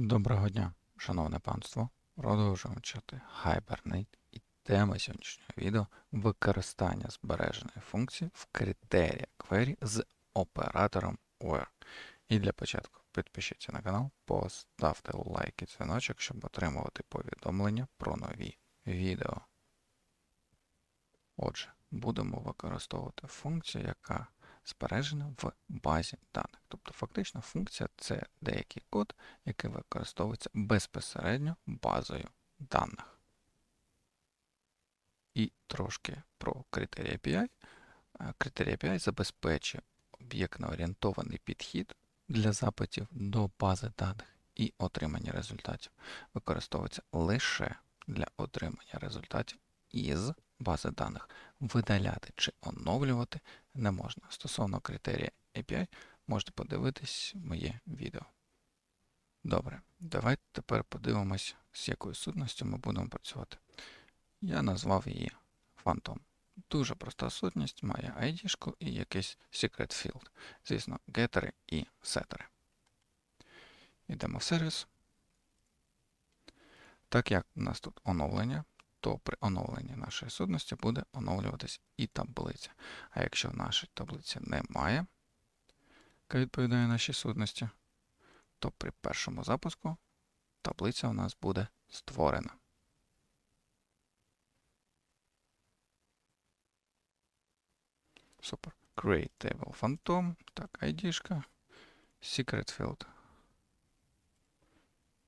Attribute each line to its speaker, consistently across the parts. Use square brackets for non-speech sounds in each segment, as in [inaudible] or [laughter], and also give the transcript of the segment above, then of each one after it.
Speaker 1: Доброго дня, шановне панство. Продовжуємо вчити Hibernate і тема сьогоднішнього відео використання збереженої функції в критеріях query з оператором where. І для початку підпишіться на канал, поставте лайк і дзвіночок, щоб отримувати повідомлення про нові відео. Отже, будемо використовувати функцію, яка збережена в базі даних. Тобто, фактично, функція це деякий код, який використовується безпосередньо базою даних. І трошки про критерії API. Е, Критерій API забезпечує об'єктно-орієнтований підхід для запитів до бази даних і отримання результатів. Використовується лише для отримання результатів із бази даних. Видаляти чи оновлювати не можна. Стосовно критерія API, можете подивитись моє відео. Добре, давайте тепер подивимось, з якою сутністю ми будемо працювати. Я назвав її Phantom. Дуже проста сутність, має ID і якийсь secret field. Звісно, гетери і сетери. Йдемо в сервіс. Так як у нас тут оновлення, то при оновленні нашої сутності буде оновлюватись і таблиця. А якщо в нашій таблиці немає, яка відповідає нашій сутності, то при першому запуску таблиця у нас буде створена. Супер. Create table phantom. Так, ID. Secret field.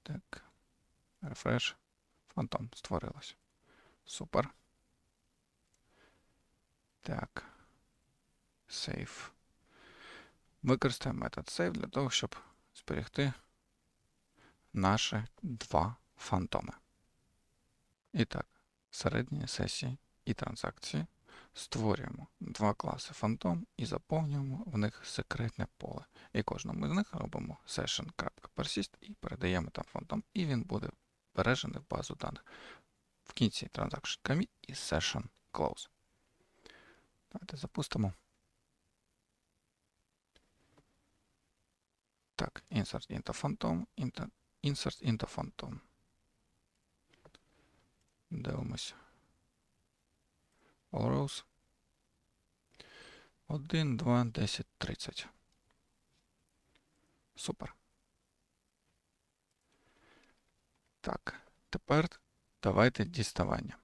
Speaker 1: Так. Refresh. Phantom створилось. Супер. Так. Save. Використаємо метод save для того, щоб зберегти наші два фантоми. І так, середні сесії і транзакції створюємо два класи фантом і заповнюємо в них секретне поле. І кожному з них робимо session.persist і передаємо там фантом, і він буде бережений в базу даних. В кінці transaction commit і session close. Давайте запустимо. Так, insert into phantom, into, insert into phantom. Дивимося. All rows. 1, 2, 10, 30. Супер. Так, тепер давайте діставання.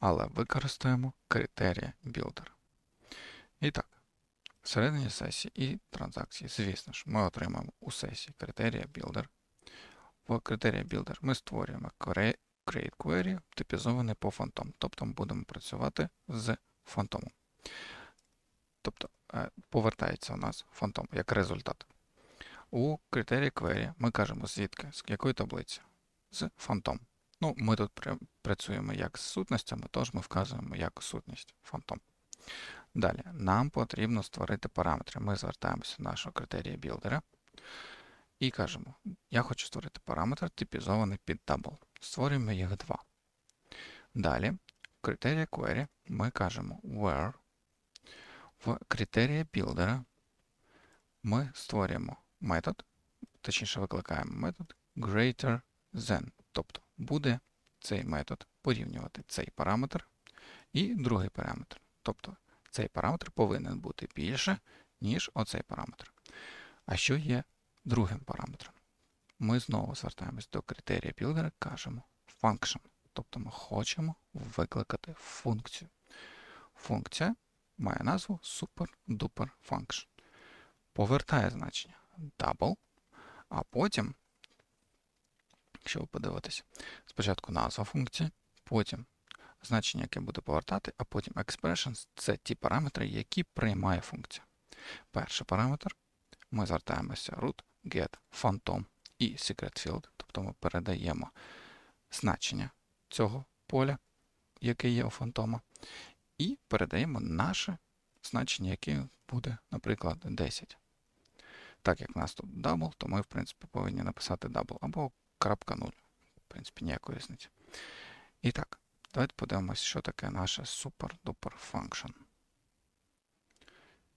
Speaker 1: Але використаємо критерія Builder. І так, всередині сесії і транзакції, звісно ж, ми отримаємо у сесії критерія Builder. В критерія Builder ми створюємо Create Query, типізований по фантом. Тобто ми будемо працювати з фантомом. Тобто е, повертається у нас фантом як результат. У критерії query ми кажемо звідки, з якої таблиці? З фантом. Ну, Ми тут працюємо як з сутностями, тож ми вказуємо як сутність фантом. Далі, нам потрібно створити параметри. Ми звертаємося до нашого критерія білдера і кажемо, я хочу створити параметр, типізований під double. Створюємо їх два. Далі, в критерії query ми кажемо where. В критерії білдера ми створюємо метод, точніше викликаємо метод greater than. Тобто буде цей метод порівнювати цей параметр і другий параметр. Тобто цей параметр повинен бути більше, ніж оцей параметр. А що є другим параметром? Ми знову звертаємось до критерія builder, кажемо function. Тобто ми хочемо викликати функцію. Функція має назву super-duper function. Повертає значення double, а потім, якщо ви подивитесь, спочатку назва функції, потім значення, яке буде повертати, а потім expressions це ті параметри, які приймає функція. Перший параметр ми звертаємося root, get, phantom і secret field, тобто ми передаємо значення цього поля, яке є у фантома, і передаємо наше значення, яке буде, наприклад, 10. Так як в нас тут double, то ми, в принципі, повинні написати double або крапка 0. В принципі, ніякої різниці. І так, давайте подивимося, що таке наша super-duper function.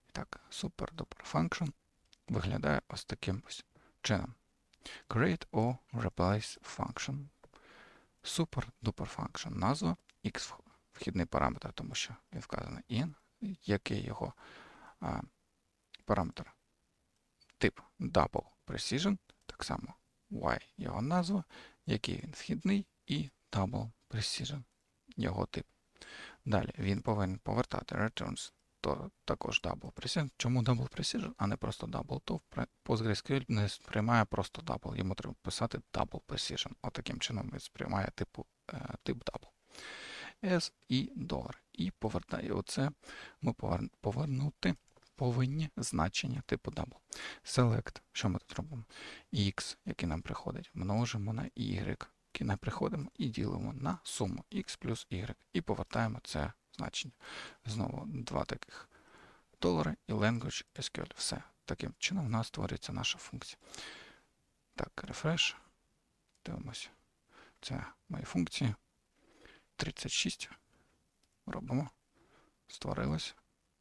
Speaker 1: І так, super-duper function виглядає ось таким ось чином. Create or replace function. Super duper function. Назва x вхідний параметр, тому що він вказаний in, який його а, параметр. Тип double precision, так само y його назва, який він вхідний, і double precision його тип. Далі він повинен повертати returns то також double precision. Чому double precision, а не просто double? То PostgreSQL не сприймає просто double. Йому треба писати double precision. Отаким чином він сприймає типу, е, тип double. S і долар. І повертає оце ми повернути повинні значення типу double. Select, що ми тут робимо? X, який нам приходить, множимо на Y, який нам приходимо, і ділимо на суму X плюс Y. І повертаємо це значення. Знову два таких долари і language SQL. Все. Таким чином у нас створюється наша функція. Так, refresh. Дивимося. Це мої функції. 36. Робимо. Створилось.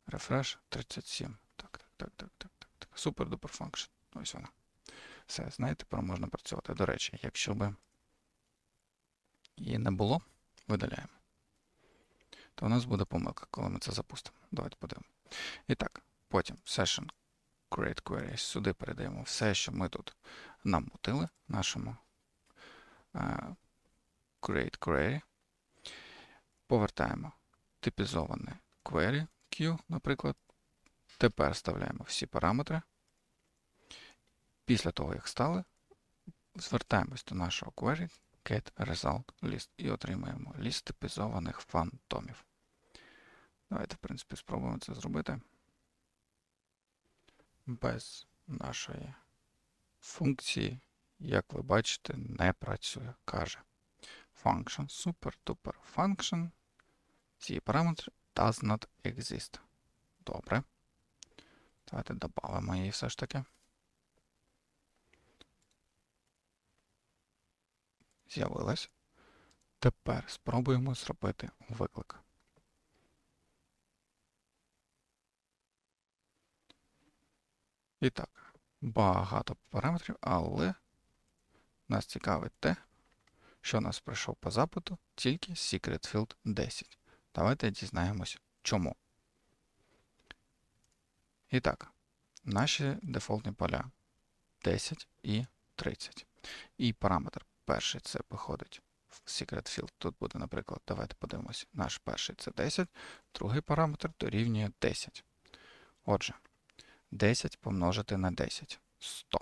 Speaker 1: Refresh 37. Так, так, так, так, так, так. так. Супер duper function. Ось вона. Все, знаєте, тепер можна працювати. До речі, якщо би її не було, видаляємо то у нас буде помилка, коли ми це запустимо. Давайте подивимо. І так, потім session create query. Сюди передаємо все, що ми тут намутили нашому uh, create query. Повертаємо типізоване query Q, наприклад. Тепер вставляємо всі параметри. Після того, як стали, звертаємось до нашого query get result list і отримаємо ліст типізованих фантомів. Давайте, в принципі, спробуємо це зробити. Без нашої функції, як ви бачите, не працює. Каже function super-duper function. Ці параметри does not exist. Добре. Давайте додамо її все ж таки. З'явилась. Тепер спробуємо зробити виклик. І так, багато параметрів, але нас цікавить те, що нас прийшов по запиту тільки Secret Field 10. Давайте дізнаємось чому. І так, наші дефолтні поля 10 і 30. І параметр перший це виходить в Secret Field. Тут буде, наприклад, давайте подивимося, наш перший це 10, другий параметр дорівнює 10. Отже. 10 помножити на 10 100.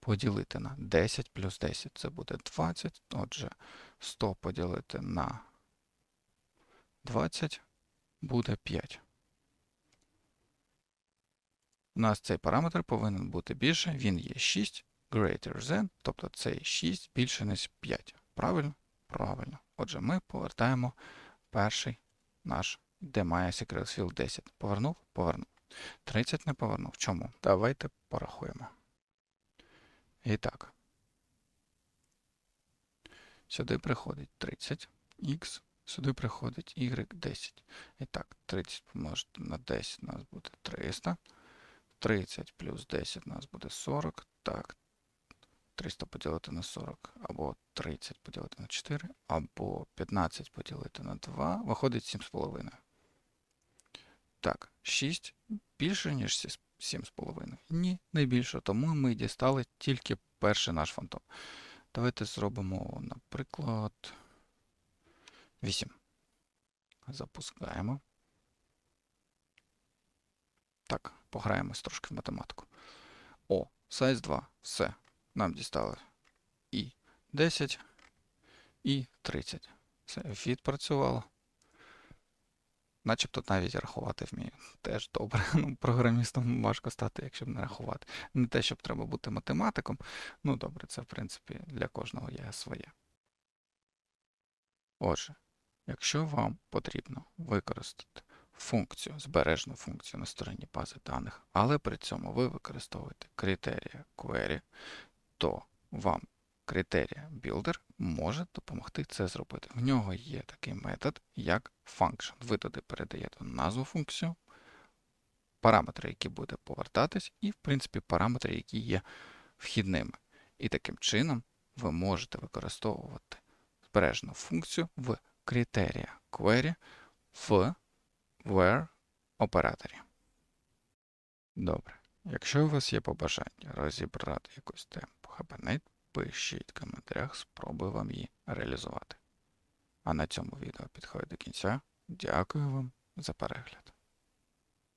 Speaker 1: Поділити на 10 плюс 10 це буде 20. Отже, 100 поділити на 20 буде 5. У нас цей параметр повинен бути більше, він є 6 greater than, тобто цей 6 більше, ніж 5. Правильно? Правильно. Отже, ми повертаємо перший наш, де має secret field 10. Повернув? Повернув. 30 не повернув. Чому? Давайте порахуємо. І так. Сюди приходить 30 х, сюди приходить y 10. І так, 30 помножити на 10 у нас буде 300. 30 плюс 10 у нас буде 40. Так, 300 поділити на 40, або 30 поділити на 4, або 15 поділити на 2, виходить 7,5. Так, 6 більше, ніж 7,5. Ні, не більше. Тому ми дістали тільки перший наш фантом. Давайте зробимо, наприклад, 8. Запускаємо. Так, пограємось трошки в математику. О, size 2. Все. Нам дістали і 10, і 30. Все, відпрацювало. Начебто навіть рахувати вмію. Теж добре. [laughs] Ну, Програмістом важко стати, якщо б не рахувати. Не те, щоб треба бути математиком. Ну добре, це в принципі для кожного є своє. Отже, якщо вам потрібно використати функцію, збережну функцію на стороні бази даних, але при цьому ви використовуєте критерія query, то вам критерія Builder може допомогти це зробити. В нього є такий метод, як function. Ви туди передаєте назву функцію, параметри, які буде повертатись, і, в принципі, параметри, які є вхідними. І таким чином ви можете використовувати збережену функцію в критерія query в where операторі. Добре. Якщо у вас є побажання розібрати якусь тему по Hibernate, пишіть в коментарях, спробую вам її реалізувати. А на цьому відео підходить до кінця. Дякую вам за перегляд.